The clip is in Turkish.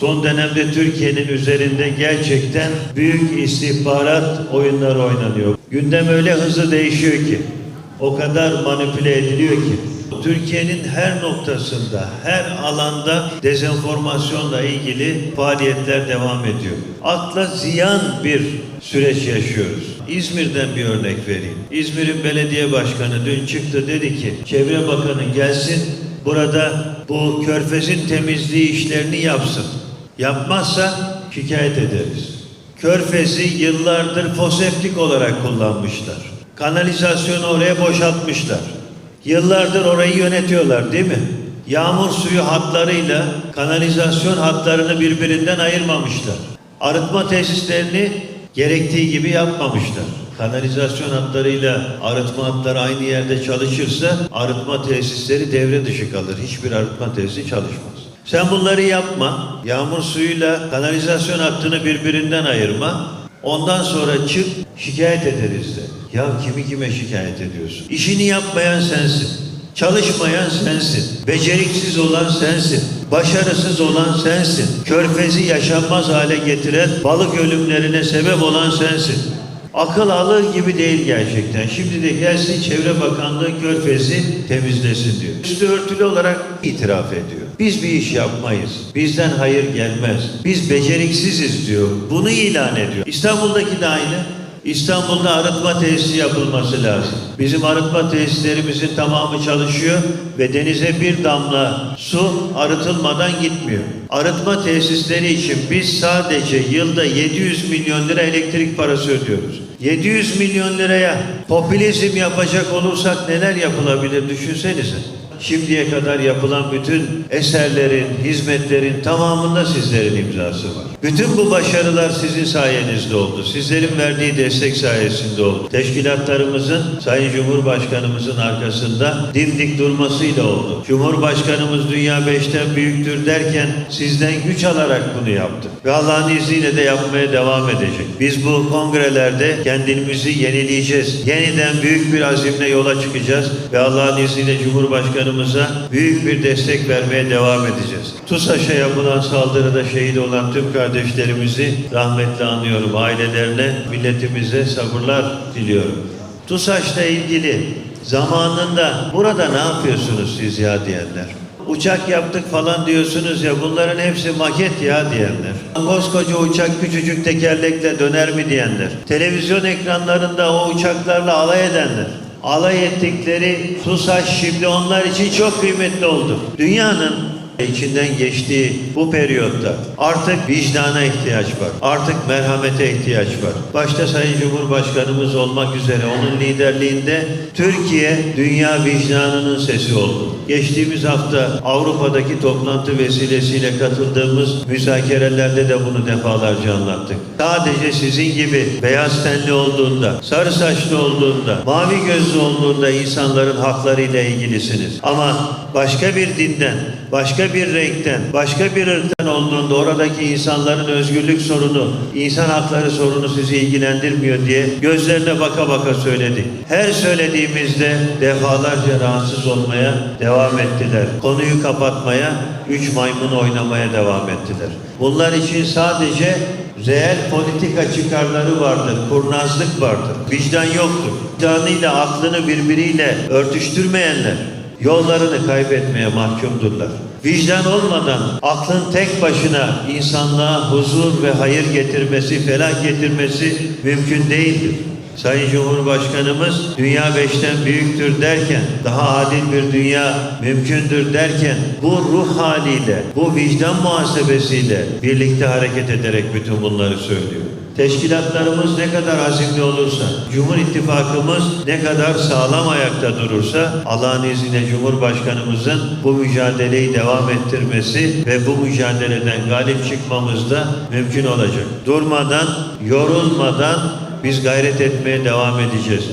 Son dönemde Türkiye'nin üzerinde gerçekten büyük istihbarat oyunları oynanıyor. Gündem öyle hızlı değişiyor ki, o kadar manipüle ediliyor ki. Türkiye'nin her noktasında, her alanda dezenformasyonla ilgili faaliyetler devam ediyor. Akla ziyan bir süreç yaşıyoruz. İzmir'den bir örnek vereyim. İzmir'in belediye başkanı dün çıktı dedi ki, Çevre Bakanı gelsin burada bu körfezin temizliği işlerini yapsın. Yapmazsa şikayet ederiz. Körfezi yıllardır foseptik olarak kullanmışlar. Kanalizasyonu oraya boşaltmışlar. Yıllardır orayı yönetiyorlar değil mi? Yağmur suyu hatlarıyla kanalizasyon hatlarını birbirinden ayırmamışlar. Arıtma tesislerini gerektiği gibi yapmamışlar. Kanalizasyon hatlarıyla arıtma hatları aynı yerde çalışırsa arıtma tesisleri devre dışı kalır. Hiçbir arıtma tesisi çalışmaz. Sen bunları yapma. Yağmur suyuyla kanalizasyon hattını birbirinden ayırma. Ondan sonra çık şikayet ederiz de. Ya kimi kime şikayet ediyorsun? İşini yapmayan sensin. Çalışmayan sensin. Beceriksiz olan sensin. Başarısız olan sensin. Körfezi yaşanmaz hale getiren balık ölümlerine sebep olan sensin. Akıl alır gibi değil gerçekten. Şimdi de gelsin Çevre Bakanlığı Körfez'i temizlesin diyor. Üstü örtülü olarak itiraf ediyor. Biz bir iş yapmayız. Bizden hayır gelmez. Biz beceriksiziz diyor. Bunu ilan ediyor. İstanbul'daki de aynı. İstanbul'da arıtma tesisi yapılması lazım. Bizim arıtma tesislerimizin tamamı çalışıyor ve denize bir damla su arıtılmadan gitmiyor. Arıtma tesisleri için biz sadece yılda 700 milyon lira elektrik parası ödüyoruz. 700 milyon liraya popülizm yapacak olursak neler yapılabilir düşünsenize. Şimdiye kadar yapılan bütün eserlerin, hizmetlerin tamamında sizlerin imzası var. Bütün bu başarılar sizin sayenizde oldu. Sizlerin verdiği destek sayesinde oldu. Teşkilatlarımızın Sayın Cumhurbaşkanımızın arkasında dimdik durmasıyla oldu. Cumhurbaşkanımız dünya beşten büyüktür derken sizden güç alarak bunu yaptı. Ve Allah'ın izniyle de yapmaya devam edecek. Biz bu kongrelerde kendimizi yenileyeceğiz. Yeniden büyük bir azimle yola çıkacağız ve Allah'ın izniyle Cumhurbaşkanımıza büyük bir destek vermeye devam edeceğiz. TUSAŞ'a yapılan saldırıda şehit olan tüm kardeşlerimizi rahmetle anıyorum. Ailelerine, milletimize sabırlar diliyorum. TUSAŞ'la ilgili zamanında burada ne yapıyorsunuz siz ya diyenler. Uçak yaptık falan diyorsunuz ya bunların hepsi maket ya diyenler. Koskoca uçak küçücük tekerlekle döner mi diyenler. Televizyon ekranlarında o uçaklarla alay edenler. Alay ettikleri TUSAŞ şimdi onlar için çok kıymetli oldu. Dünyanın içinden geçtiği bu periyotta artık vicdana ihtiyaç var. Artık merhamete ihtiyaç var. Başta Sayın Cumhurbaşkanımız olmak üzere onun liderliğinde Türkiye dünya vicdanının sesi oldu. Geçtiğimiz hafta Avrupa'daki toplantı vesilesiyle katıldığımız müzakerelerde de bunu defalarca anlattık. Sadece sizin gibi beyaz tenli olduğunda, sarı saçlı olduğunda, mavi gözlü olduğunda insanların haklarıyla ilgilisiniz. Ama başka bir dinden, başka bir renkten, başka bir ırktan olduğunda oradaki insanların özgürlük sorunu, insan hakları sorunu sizi ilgilendirmiyor diye gözlerine baka baka söyledik. Her söylediğimizde defalarca rahatsız olmaya devam ettiler. Konuyu kapatmaya, üç maymun oynamaya devam ettiler. Bunlar için sadece reel politika çıkarları vardır, kurnazlık vardır. Vicdan yoktur. Vicdanıyla aklını birbiriyle örtüştürmeyenler yollarını kaybetmeye mahkumdurlar. Vicdan olmadan aklın tek başına insanlığa huzur ve hayır getirmesi, felah getirmesi mümkün değildir. Sayın Cumhurbaşkanımız dünya beşten büyüktür derken, daha adil bir dünya mümkündür derken bu ruh haliyle, bu vicdan muhasebesiyle birlikte hareket ederek bütün bunları söylüyor. Teşkilatlarımız ne kadar azimli olursa, Cumhur İttifakımız ne kadar sağlam ayakta durursa Allah'ın izniyle Cumhurbaşkanımızın bu mücadeleyi devam ettirmesi ve bu mücadeleden galip çıkmamız da mümkün olacak. Durmadan, yorulmadan biz gayret etmeye devam edeceğiz.